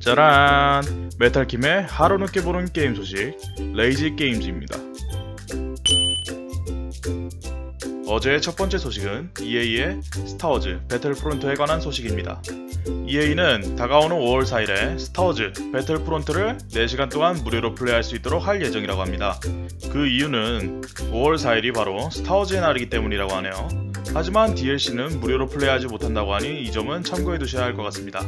짜란! 메탈킴의 하루 늦게 보는 게임 소식, 레이지 게임즈입니다. 어제의 첫 번째 소식은 EA의 스타워즈 배틀프론트에 관한 소식입니다. EA는 다가오는 5월 4일에 스타워즈 배틀프론트를 4시간 동안 무료로 플레이할 수 있도록 할 예정이라고 합니다. 그 이유는 5월 4일이 바로 스타워즈의 날이기 때문이라고 하네요. 하지만 DLC는 무료로 플레이하지 못한다고 하니 이 점은 참고해 두셔야 할 것 같습니다.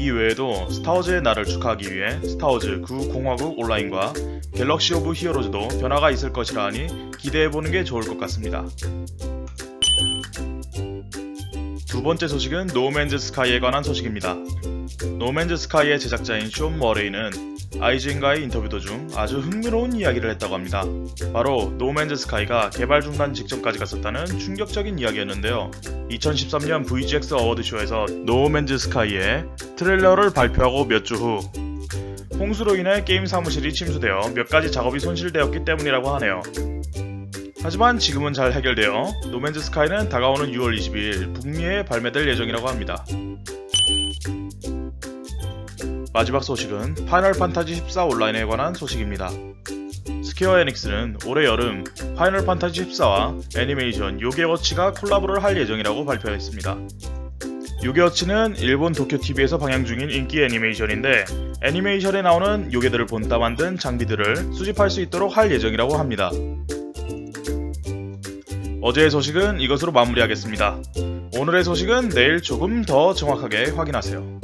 이 외에도 스타워즈의 날을 축하하기 위해 스타워즈 9 공화국 온라인과 갤럭시 오브 히어로즈도 변화가 있을 것이라 하니 기대해보는 게 좋을 것 같습니다. 두 번째 소식은 노맨즈 스카이에 관한 소식입니다. 노맨즈 스카이의 제작자인 쇼 머레이는 아이즈인과의 인터뷰 도중 아주 흥미로운 이야기를 했다고 합니다. 바로 노맨즈 스카이가 개발 중단 직전까지 갔었다는 충격적인 이야기였는데요. 2013년 VGX 어워드쇼에서 노맨즈 스카이의 트레일러를 발표하고 몇 주 후 홍수로 인해 게임 사무실이 침수되어 몇 가지 작업이 손실되었기 때문이라고 하네요. 하지만 지금은 잘 해결되어 노맨즈 스카이는 다가오는 6월 22일 북미에 발매될 예정이라고 합니다. 마지막 소식은 파이널 판타지 14 온라인에 관한 소식입니다. 스퀘어 에닉스는 올해 여름 파이널 판타지 14와 애니메이션 요게워치가 콜라보를 할 예정이라고 발표했습니다. 요게워치는 일본 도쿄TV에서 방영 중인 인기 애니메이션인데 애니메이션에 나오는 요게들을 본따 만든 장비들을 수집할 수 있도록 할 예정이라고 합니다. 어제의 소식은 이것으로 마무리하겠습니다. 오늘의 소식은 내일 조금 더 정확하게 확인하세요.